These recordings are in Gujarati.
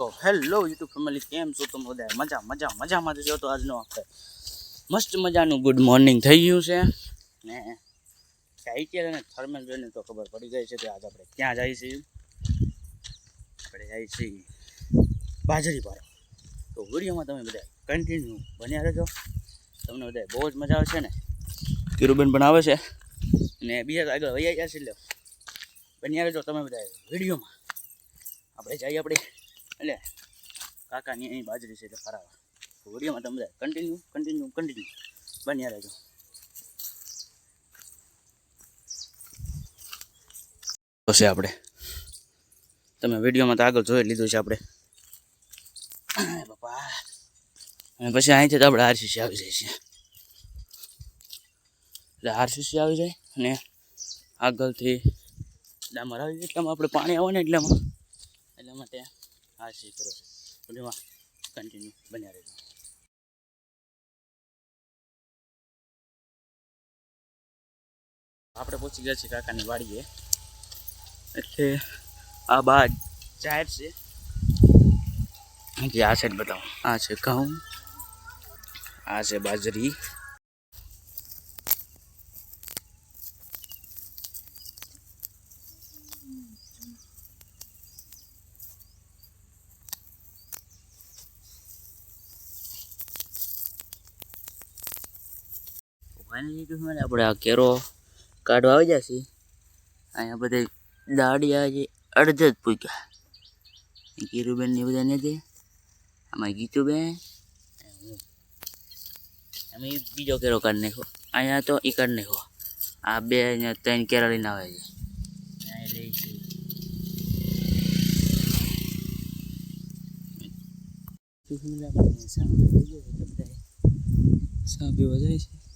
તો હેલો યુટ્યુબ ફેમિલી, કેમ છો તમે બધા મજા મજા, મજામાં જ તો આજનો આપણે મસ્ત મજાનું ગુડ મોર્નિંગ થઈ ગયું છે. ને ટાઈટેલ અને થર્મલ જોઈને તો ખબર પડી ગઈ છે કે આજે આપણે ક્યાં જઈએ છીએ. આપણે જઈએ છીએ બાજરી પર. તો વિડીયોમાં તમે બધા કન્ટિન્યુ બન્યા રહેજો. તમને બધા બહુ જ મજા આવશે ને? કિરુબેન પણ આવે છે. ને બીજા આગળ વૈયા જશે એટલે બન્યા રહેજો તમે બધા વિડીયોમાં. આપણે જઈએ આપણે. એટલે કાકાની અહીં બાજરી છે એટલે ફરાવા. વિડીયોમાં તમે કન્ટિન્યુ કન્ટિન્યુ કન્ટિન્યુ બન્યા રહેજો. છે આપણે. તમે વિડીયોમાં તો આગળ જોઈ લીધું છે આપણે. પપ્પા અને પછી અહીંથી તો આપણે આરસીસી આવી જાય છે. એટલે આરસીસી આવી જાય અને આગળથી ડામર આવી જાય. એટલામાં આપણે પાણી આવે ને એટલામાં. એટલા માટે આરસી કરો છે. વિડીયોમાં કન્ટિન્યુ બન્યા રહેજો. આપણે પહોંચી ગયા છીએ કાકાની વાડીએ. એટલે આ બા જાહેર છે. જે આ સાઈડ બતાવો. આ છે ઘઉં આ છે બાજરી ફાઇનલી મને આપણે આ કેરો કાઢવા આવી જશે અહીંયા બધા દાડિયા જે અડધ જ પૂગ્યા. કીરુબેન ને બધા નથી આમાં ગીતુબેન અમે બીજો કેરો કાઢી નાખ્યો. અહીંયા તો એ કાઢી નાખો આ બે અહીંયા ત્રણ કેરા લઈને આવે છે. લઈ છે. સા જાય છે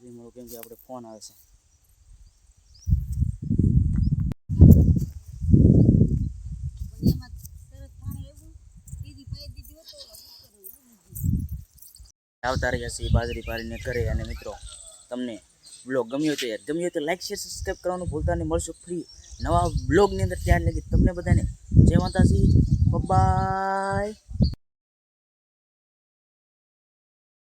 તમને મળું, કેમ કે આપણે ફોન આવે છે. આવતા રહ્યા છીએ બાજરી પાડીને ઘરે અને મિત્રો, તમને બ્લોગ ગમ્યો તો ગમ્યો તો લાઈક શેર સબસ્ક્રાઈબ કરવાનું ભૂલતા નહીં. મળશો ફ્રી નવા બ્લોગની અંદર. ત્યાર લગી તમને બધાને જય માતાજી. બાય